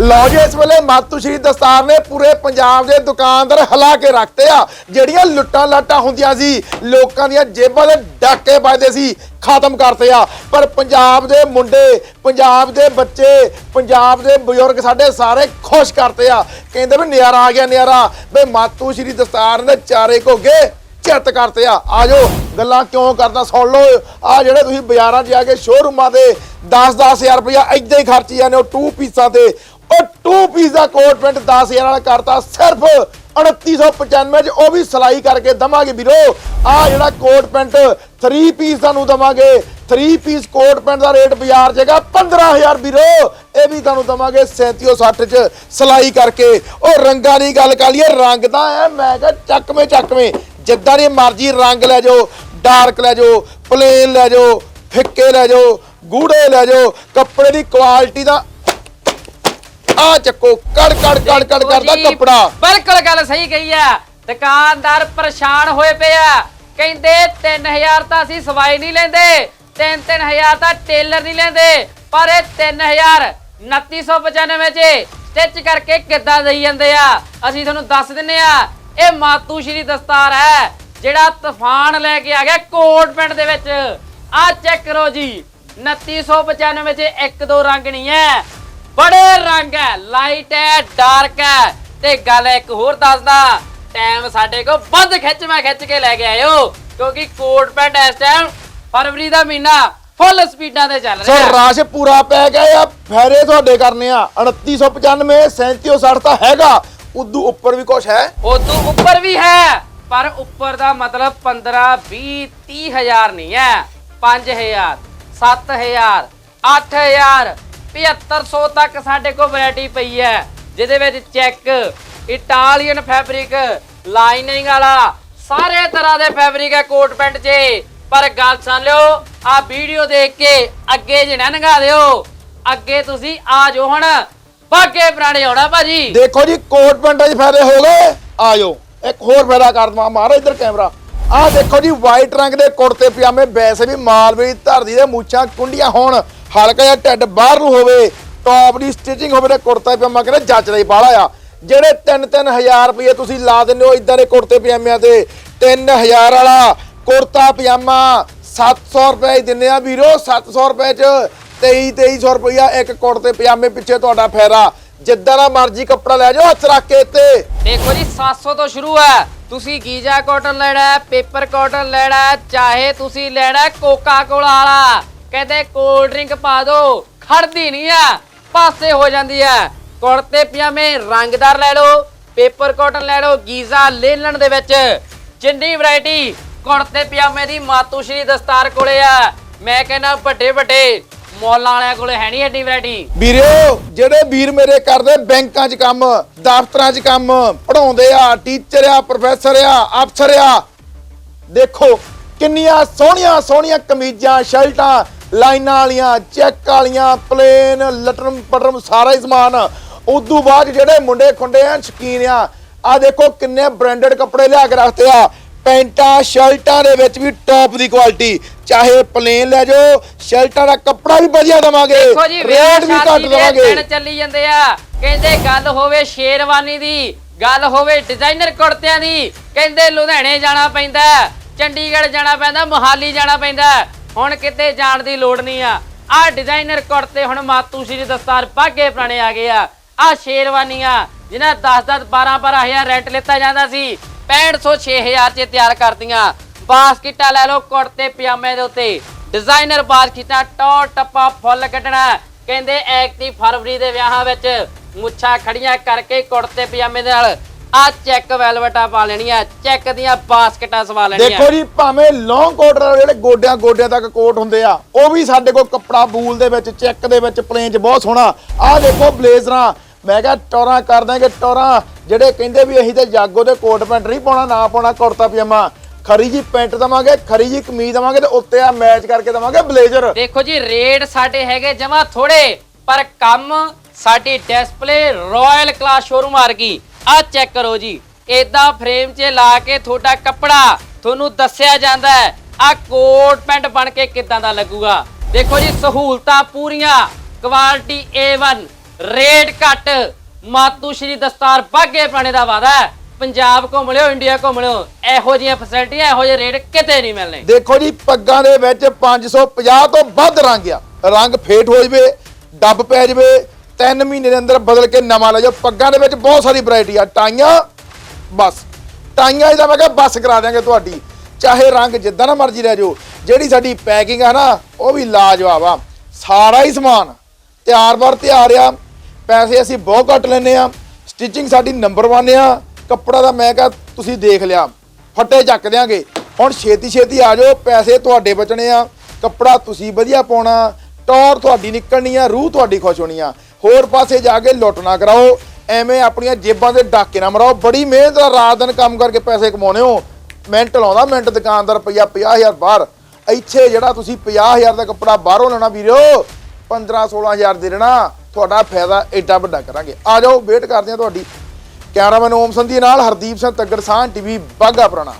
ਲਓ ਜੀ, ਇਸ ਵੇਲੇ ਮਾਤੂ ਸ਼੍ਰੀ ਦਸਤਾਰ ਨੇ ਪੂਰੇ ਪੰਜਾਬ ਦੇ ਦੁਕਾਨਦਾਰ ਹਿਲਾ ਕੇ ਰੱਖਤੇ ਆ। ਜਿਹੜੀਆਂ ਲੁੱਟਾਂ ਲਾਟਾਂ ਹੁੰਦੀਆਂ ਸੀ, ਲੋਕਾਂ ਦੀਆਂ ਜੇਬਾਂ ਦੇ ਡਾਕੇ ਵੱਜਦੇ ਸੀ, ਖਤਮ ਕਰਤੇ ਆ। ਪਰ ਪੰਜਾਬ ਦੇ ਮੁੰਡੇ, ਪੰਜਾਬ ਦੇ ਬੱਚੇ, ਪੰਜਾਬ ਦੇ ਬਜ਼ੁਰਗ ਸਾਡੇ ਸਾਰੇ ਖੁਸ਼ ਕਰਤੇ ਆ। ਕਹਿੰਦੇ ਵੀ ਨਿਆਰਾ ਆ ਗਿਆ, ਨਿਆਰਾ। ਬਈ ਮਾਤੂ ਸ਼੍ਰੀ ਦਸਤਾਰ ਨੇ ਚਾਰੇ ਘੋਗੇ ਚਿੱਤ ਕਰਤੇ ਆ। ਆਜੋ, ਗੱਲਾਂ ਕਿਉਂ ਕਰਦਾ, ਸੁਣ ਲਓ। ਆ ਜਿਹੜੇ ਤੁਸੀਂ ਬਾਜ਼ਾਰਾਂ 'ਚ ਜਾ ਕੇ ਸ਼ੋਰੂਮਾਂ ਤੇ 10-10000 ਰੁਪਇਆ ਏਦਾਂ ਹੀ ਖਰਚੀ ਜਾਂਦੇ ਹੋ ਟੂ ਪੀਸਾਂ ਤੇ ਉਹ ਟੂ ਪੀਸ ਦਾ ਕੋਟ ਪੈਂਟ 10000 ਵਾਲਾ ਕਰਤਾ, ਸਿਰਫ 2995 ਚ ਉਹ ਵੀ ਸਲਾਈ ਕਰਕੇ ਦਵਾਂਗੇ ਵੀਰੋ। ਆ ਜਿਹੜਾ ਕੋਟ ਪੈਂਟ 3 ਪੀਸ ਤੁਹਾਨੂੰ ਦਵਾਂਗੇ 3 ਪੀਸ ਕੋਟ ਪੈਂਟ ਦਾ ਰੇਟ ਬਾਜ਼ਾਰ ਜਗਾ 15000 ਵੀਰੋ। ਇਹ ਵੀ ਤੁਹਾਨੂੰ ਦਵਾਂਗੇ 3760 ਚ ਸਲਾਈ ਕਰਕੇ। ਉਹ ਰੰਗਾਂ ਦੀ ਗੱਲ ਕਰ ਲਈਏ, ਰੰਗ ਤਾਂ ਐ, ਮੈਂ ਕਿਹਾ ਚੱਕਵੇਂ ਚੱਕਵੇਂ। ਜਿੱਦਾਂ ਦੀ ਮਰਜ਼ੀ ਰੰਗ ਲੈ ਜਾਓ ਡਾਰਕ ਲੈ ਜਾਓ ਪਲੇਨ ਲੈ ਜਾਓ, ਫਿੱਕੇ ਲੈ ਜਾਓ, ਗੂੜੇ ਲੈ ਜਾਓ, ਕੱਪੜੇ ਦੀ ਕੁਆਲਿਟੀ ਦਾ ਆ ਚੱਕੋ ਕੜ ਕੜ ਕੜ ਕੜ ਕਰਦਾ ਕੱਪੜਾ। ਬਿਲਕੁਲ ਗੱਲ ਸਹੀ ਕਹੀ ਆ। ਦੁਕਾਨਦਾਰ ਪਰੇਸ਼ਾਨ ਹੋਏ ਪਏ ਆ। ਕਹਿੰਦੇ 3000 ਤਾਂ ਅਸੀਂ ਸਵਾਈ ਨਹੀਂ ਲੈਂਦੇ 3-3000 ਤਾਂ ਟੇਲਰ ਨਹੀਂ ਲੈਂਦੇ ਪਰ ਇਹ 3000 2995 ਚ ਸਟਿਚ ਕਰਕੇ ਕਿੱਦਾਂ ਦੇਈ ਜਾਂਦੇ ਆ? ਅਸੀਂ ਤੁਹਾਨੂੰ ਦੱਸ ਦਿੰਨੇ ਆ ਇਹ ਮਾਤੂ ਸ਼੍ਰੀ ਦਸਤਾਰ ਹੈ ਜਿਹੜਾ ਤੂਫਾਨ ਲੈ ਕੇ ਆ ਗਿਆ ਕੋਟ ਪਿੰਡ ਦੇ ਵਿੱਚ। ਆ ਚੈੱਕ ਕਰੋ ਜੀ 2995 ਚ ਇੱਕ ਦੋ ਰੰਗ ਨਹੀਂ ਹੈ। ਬੜੇ ਰੰਗ ਹੈ ਲਾਈਟ ਹੈ ਡਾਰਕ ਹੈ। ਤੇ ਗੱਲ ਇੱਕ ਹੋਰ ਦੱਸਦਾ ਟਾਈਮ ਸਾਡੇ ਕੋਲ ਵੱਧ ਖਿੱਚ ਮੈਂ ਖਿੱਚ ਕੇ ਲੈ ਕੇ ਆਇਓ ਕਿਉਂਕਿ ਕੋਟ ਪੈਂਟ ਇਸ ਟਾਈਮ ਫਰਵਰੀ ਦਾ ਮਹੀਨਾ ਫੁੱਲ ਸਪੀਡਾਂ ਤੇ ਚੱਲ ਰਿਹਾ ਰਸ਼ ਪੂਰਾ ਪੈ ਗਿਆ ਆ ਫੈਰੇ ਤੁਹਾਡੇ ਕਰਨੇ ਆ। 2995 3760 ਤਾਂ ਹੈਗਾ। ਉਦੋਂ ਉੱਪਰ ਵੀ ਕੁਝ ਹੈ? ਉਦੋਂ ਉੱਪਰ ਵੀ ਹੈ ਪਰ ਉੱਪਰ ਦਾ ਮਤਲਬ 15 20 30 ਹਜ਼ਾਰ ਨਹੀਂ ਹੈ। 5000 7000 8000 7500 ਤੱਕ ਸਾਡੇ ਕੋਲ ਵੈਰਾਈਟੀ ਪਈ ਹੈ, ਜਿਹਦੇ ਵਿੱਚ ਚੈੱਕ, ਇਟਾਲੀਅਨ ਫੈਬਰਿਕ, ਲਾਈਨਿੰਗ ਵਾਲਾ, ਸਾਰੇ ਤਰ੍ਹਾਂ ਦੇ ਫੈਬਰਿਕ ਹੈ ਕੋਟ ਪੈਂਟ 'ਚ ਪਰ ਗੱਲ ਸੁਣ ਲਿਓ, ਆ ਵੀਡੀਓ ਦੇਖ ਕੇ ਅੱਗੇ ਜਣਾ ਨੰਗਾ ਦਿਓ, ਅੱਗੇ ਤੁਸੀਂ ਆ ਜਾਓ ਹੁਣ। ਬਾਗੇ ਪੁਰਾਣੇ ਆਉਣਾ ਭਾਜੀ। ਦੇਖੋ ਜੀ, ਕੋਟ ਪੈਂਟਾਂ 'ਚ ਫਾਇਦੇ ਹੋ ਗਏ। ਆਜੋ ਇੱਕ ਹੋਰ ਫਾਇਦਾ ਕਰ ਦਵਾਂ ਮਾਰੋ ਇਧਰ ਕੈਮਰਾ। ਆਹ ਦੇਖੋ ਜੀ ਵਾਈਟ ਰੰਗ ਦੇ ਕੁੜਤੇ ਪਜਾਮੇ ਵੈਸੇ ਵੀ ਮਾਲਵੇ ਦੀ ਦੇ ਮੁੱਛਾਂ ਕੁੰਡੀਆਂ ਹੋਣ। ਹਲਕਾ ਜਿਹਾ ਢਿੱਡ ਬਾਹਰ ਨੂੰ ਹੋਵੇ ਟੌਪ ਦੀ ਸਟਿਚਿੰਗ ਹੋਵੇ ਤੇ ਕੁੜਤਾ ਪਜਾਮਾ ਕਹਿੰਦੇ ਜੱਚਦਾ ਹੀ ਬਾਹਲਾ ਆ। ਜਿਹੜੇ 3-3000 ਰੁਪਏ ਤੁਸੀਂ ਲਾ ਦਿੰਦੇ ਹੋ ਇਦਾਂ ਦੇ ਕੁੜਤੇ ਪਜਾਮਿਆਂ ਤੇ 3000 ਵਾਲਾ ਕੁੜਤਾ ਪਜਾਮਾ 700 ਰੁਪਏ ਹੀ ਆ ਵੀਰੋ 700 ਰੁਪਏ ਚ 23-2300 ਰੁਪਇਆ ਇੱਕ ਕੁੜਤੇ ਪਜਾਮੇ ਪਿੱਛੇ ਤੁਹਾਡਾ ਫੈਰਾ। ਜਿੱਦਾਂ ਦਾ ਮਰਜ਼ੀ ਕੱਪੜਾ ਲੈ ਜਾਓ, ਹੱਥ ਰੱਖ ਕੇ ਤੇ ਦੇਖੋ ਜੀ 700 ਤੋਂ ਸ਼ੁਰੂ ਹੈ। ਤੁਸੀਂ ਗੀਜਾ ਕਾਟਨ ਲੈਣਾ ਹੈ ਪੇਪਰ ਕਾਟਨ ਲੈਣਾ ਹੈ, ਚਾਹੇ ਤੁਸੀਂ ਲੈਣਾ ਕੋਕਾ ਕੋਲਾ ਵਾਲਾ। ਕਹਿੰਦੇ ਕੋਲਡ ਡਰਿੰਕ ਪਾ ਦਿਓ ਖੜਦੀ ਨਹੀਂ ਆ, ਪਾਸੇ ਹੋ ਜਾਂਦੀ ਹੈ ਕੁੜਤੇ ਪਜਾਮੇ ਰੰਗਦਾਰ ਲੈ ਲਓ ਪੇਪਰ ਕਾਟਨ ਲੈ ਲਓ, ਗੀਜ਼ਾ ਲੇਲਣ ਦੇ ਵਿੱਚ। ਜਿੰਨੀ ਵੈਰਾਈਟੀ ਕੁੜਤੇ ਪਜਾਮੇ ਦੀ ਮਾਤੂ ਦਸਤਾਰ ਕੋਲੇ ਆ, ਮੈਂ ਕਹਿੰਦਾ ਵੱਡੇ ਵੱਡੇ ਮੌਲਾਂ ਵਾਲਿਆਂ ਕੋਲੇ ਹੈ ਨਹੀਂ ਐਡੀ ਵੈਰਾਈਟੀ ਵੀਰਿਓ ਜਿਹੜੇ ਵੀਰ ਮੇਰੇ ਕਰਦੇ ਬੈਂਕਾਂ 'ਚ ਕੰਮ, ਦਫ਼ਤਰਾਂ 'ਚ ਕੰਮ ਪੜਾਉਂਦੇ ਆ ਟੀਚਰ ਆ ਪ੍ਰੋਫੈਸਰ ਆ ਅਫਸਰ ਆ, ਦੇਖੋ ਕਿੰਨੀਆਂ ਸੋਹਣੀਆਂ ਸੋਹਣੀਆਂ ਕਮੀਜ਼ਾਂ, ਸ਼ਰਟਾਂ ਲਾਈਨਾਂ ਵਾਲੀਆਂ ਚੈੱਕ ਵਾਲੀਆਂ ਪਲੇਨ ਲਟਰਮ ਪਟਰਮ ਸਾਰਾ ਹੀ ਸਮਾਨ। ਉਦੋਂ ਬਾਅਦ ਜਿਹੜੇ ਮੁੰਡੇ ਖੁੰਡੇ ਆ ਸ਼ਕੀਨ ਆ ਆ ਦੇਖੋ ਕਿੰਨੇ ਬ੍ਰਾਂਡਡ ਕੱਪੜੇ ਲਿਆ ਕੇ ਰੱਖਦੇ ਆ। ਪੈਂਟਾਂ ਸ਼ਰਟਾਂ ਦੇ ਵਿੱਚ ਵੀ ਟੌਪ ਦੀ ਕੁਆਲਿਟੀ ਚਾਹੇ ਪਲੇਨ ਲੈ ਜਾਓ ਸ਼ਰਟਾਂ ਦਾ ਕੱਪੜਾ ਵੀ ਵਧੀਆ ਦਵਾਂਗੇ। ਰੇਟ ਵੀ ਘੱਟ ਦਵਾਂਗੇ। ਚੱਲੀ ਜਾਂਦੇ ਆ। ਕਹਿੰਦੇ ਗੱਲ ਹੋਵੇ ਸ਼ੇਰਵਾਨੀ ਦੀ ਗੱਲ ਹੋਵੇ ਡਿਜ਼ਾਈਨਰ ਕੁੜਤਿਆਂ ਦੀ ਕਹਿੰਦੇ ਲੁਧਿਆਣੇ ਜਾਣਾ ਪੈਂਦਾ ਚੰਡੀਗੜ੍ਹ ਜਾਣਾ ਪੈਂਦਾ ਮੋਹਾਲੀ ਜਾਣਾ ਪੈਂਦਾ। ਹੁਣ ਕਿਤੇ ਜਾਣ ਦੀ ਲੋੜ ਨਹੀਂ ਆ। ਆ ਡਿਜ਼ਾਈਨਰ ਕੁੜਤੇ ਹੁਣ ਮਾਤੂ ਸ਼੍ਰੀ ਦਸਤਾਰ ਬਾਗੇ ਪੁਰਾਣੇ ਆ ਗਏ ਆ। ਆ ਸ਼ੇਰਵਾਨੀਆਂ ਜਿਨ੍ਹਾਂ 10 10 12 12000 ਰੈਂਟ ਲਿੱਤਾ ਜਾਂਦਾ ਸੀ 6500 6000 ਚ ਤਿਆਰ ਕਰਦੀਆਂ। ਬਾਸਕਿਟਾ ਲੈ ਲਓ ਕੁੜਤੇ ਪਜਾਮੇ ਦੇ ਉੱਤੇ। ਡਿਜ਼ਾਈਨਰ ਬਾਸਕਿਟਾ ਟੌ ਟੱਪਾ ਫੁੱਲ ਕੱਢਣਾ। ਕਹਿੰਦੇ ਐਕਤੀ ਫਰਵਰੀ ਦੇ ਵਿਆਹਾਂ ਵਿੱਚ ਮੁੱਛਾਂ ਖੜੀਆਂ ਕਰਕੇ ਕੁੜਤੇ ਪਜਾਮੇ ਦੇ ਨਾਲ ਆ ਚੈੱਕ ਵੈਲਵਟਾ ਪਾ ਲੈਣੀਆਂ ਚੈੱਕ ਦੀਆਂ ਬਾਸਕਟਾਂ ਸਵਾ ਲੈਣੀਆਂ। ਦੇਖੋ ਜੀ ਭਾਵੇਂ ਲੌਂਗ ਕੋਟ ਵਾਲੇ ਜਿਹੜੇ ਗੋਡਿਆਂ ਗੋਡਿਆਂ ਤੱਕ ਕੋਟ ਹੁੰਦੇ ਆ ਉਹ ਵੀ ਸਾਡੇ ਕੋਲ ਕੱਪੜਾ ਬੂਲ ਦੇ ਵਿੱਚ ਚੈੱਕ ਦੇ ਵਿੱਚ ਪਲੇਨ 'ਚ ਬਹੁਤ ਸੋਹਣਾ। ਆਹ ਦੇਖੋ ਬਲੇਜ਼ਰਾਂ ਮੈਂ ਕਿਹਾ ਟੋਰਾਂ ਕਰ ਦਾਂਗੇ ਟੋਰਾਂ। ਜਿਹੜੇ ਕਹਿੰਦੇ ਵੀ ਅਸੀਂ ਤੇ ਜਾਗੋ ਤੇ ਕੋਟ ਪੈਂਟ ਨਹੀਂ ਪਾਉਣਾ ਨਾ ਪਾਉਣਾ ਕੁੜਤਾ ਪਜਾਮਾ। ਖਰੀ ਜੀ ਪੈਂਟ ਦਵਾਂਗੇ ਖਰੀ ਜੀ ਕਮੀਜ਼ ਦਵਾਂਗੇ ਤੇ ਉੱਤੇ ਆ ਮੈਚ ਕਰਕੇ ਦਵਾਂਗੇ ਬਲੇਜ਼ਰ ਦੇਖੋ ਜੀ ਰੇਟ ਸਾਡੇ ਹੈਗੇ ਜਮਾ ਥੋੜੇ ਪਰ ਕੰਮ ਸਾਡੀ ਡਿਸਪਲੇ ਰਾਇਲ ਕਲਾਸ ਸ਼ੋਰੂਮ ਆ ਗਈ ਆ ਚੈੱਕ ਕਰੋ ਜੀ। ਏਦਾਂ ਫਰੇਮ 'ਚ ਲਾ ਕੇ ਤੁਹਾਡਾ ਕੱਪੜਾ ਤੁਹਾਨੂੰ ਦੱਸਿਆ ਜਾਂਦਾ ਹੈ, ਆ ਕੋਟ ਪੈਂਟ ਬਣ ਕੇ ਕਿੱਦਾਂ ਦਾ ਲੱਗੂਗਾ। ਦੇਖੋ ਜੀ, ਸਹੂਲਤਾਂ ਪੂਰੀਆਂ ਕੁਆਲਿਟੀ A1 ਰੇਟ ਘੱਟ, ਮਾਤੂ ਸ਼੍ਰੀ ਦਸਤਾਰ ਬਾਗੇ ਪਾਣੇ ਦਾ ਵਾਦਾ ਹੈ। ਪੰਜਾਬ ਘੁੰਮ ਲਿਓ ਇੰਡੀਆ ਘੁੰਮ ਲਿਓ, ਇਹੋ ਜਿਹੀਆਂ ਫੈਸਿਲਿਟੀਆਂ ਇਹੋ ਜਿਹੇ ਰੇਟ ਕਿਤੇ ਨਹੀਂ ਮਿਲਣੇ। ਦੇਖੋ ਜੀ, ਪੱਗਾਂ ਦੇ ਵਿੱਚ 550 ਤੋਂ ਵੱਧ ਰੰਗ ਆ। ਰੰਗ ਫੇਟ ਹੋ ਜਵੇ, ਡੱਬ ਪੈ ਜਵੇ 3 ਮਹੀਨੇ ਦੇ ਅੰਦਰ ਬਦਲ ਕੇ ਨਵਾਂ ਲੈ ਜਾਓ। ਪੱਗਾਂ ਦੇ ਵਿੱਚ ਬਹੁਤ ਸਾਰੀ ਵੈਰਾਈਟੀ ਆ। ਟਾਈਆਂ, ਬਸ। ਟਾਈਆਂ ਇਹਦਾ ਮੈਂ ਕਿਹਾ ਬਸ ਕਰਾ ਦਿਆਂਗੇ ਤੁਹਾਡੀ। ਚਾਹੇ ਰੰਗ ਜਿੱਦਾਂ ਨਾ ਮਰਜ਼ੀ ਲੈ ਜਾਓ। ਜਿਹੜੀ ਸਾਡੀ ਪੈਕਿੰਗ ਆ ਨਾ, ਉਹ ਵੀ ਲਾਜਵਾਬ ਆ। ਸਾਰਾ ਹੀ ਸਮਾਨ। ਤਿਆਰ ਬਰ ਤਿਆਰ ਆ। ਪੈਸੇ ਅਸੀਂ ਬਹੁਤ ਘੱਟ ਲੈਨੇ ਆ। ਸਟਿਚਿੰਗ ਸਾਡੀ ਨੰਬਰ 1 ਆ। ਕੱਪੜਾ ਦਾ ਮੈਂ ਕਿਹਾ ਤੁਸੀਂ ਦੇਖ ਲਿਆ। ਫੱਟੇ ਚੱਕ ਦਿਆਂਗੇ। ਹੁਣ ਛੇਤੀ ਛੇਤੀ ਆ ਜਾਓ। ਪੈਸੇ ਤੁਹਾਡੇ ਬਚਣੇ ਆ। ਕੱਪੜਾ ਤੁਸੀਂ ਵਧੀਆ ਪਾਉਣਾ। ਟੌਰ ਤੁਹਾਡੀ ਨਿਕਲਣੀ ਆ, ਰੂਹ ਤੁਹਾਡੀ ਖੁਸ਼ ਹੋਣੀ ਆ। ਹੋਰ ਪਾਸੇ ਜਾ ਕੇ ਲੁੱਟ ਨਾ ਕਰਾਓ। ਐਵੇਂ ਆਪਣੀਆਂ ਜੇਬਾਂ ਦੇ ਡਾਕੇ ਨਾ ਮਰਾਓ। ਬੜੀ ਮਿਹਨਤ ਨਾਲ ਰਾਤ ਦਿਨ ਕੰਮ ਕਰਕੇ ਪੈਸੇ ਕਮਾਉਣੇ ਹੋ। ਮਿੰਟ ਲਾਉਂਦਾ, ਮਿੰਟ ਦੁਕਾਨਦਾਰ ਰੁਪਈਆ 50000 ਬਾਹਰ। ਇੱਥੇ ਜਿਹੜਾ ਤੁਸੀਂ 50000 ਦਾ ਕੱਪੜਾ ਬਾਹਰੋਂ ਲੈਣਾ ਵੀਰੋ 15 16000 ਦੇ ਦੇਣਾ। ਤੁਹਾਡਾ ਫਾਇਦਾ ਏਡਾ ਵੱਡਾ ਕਰਾਂਗੇ। ਆ ਜਾਓ, ਵੇਟ ਕਰਦੇ ਆ ਤੁਹਾਡੀ। ਕੈਮਰਾਮੈਨ ਓਮ ਸੰਧੀ ਨਾਲ ਹਰਦੀਪ ਸਿੰਘ ਤੱਗੜ ਸਾਹ ਟੀਵੀ ਬਾਗਾ ਪੁਰਾਣਾ।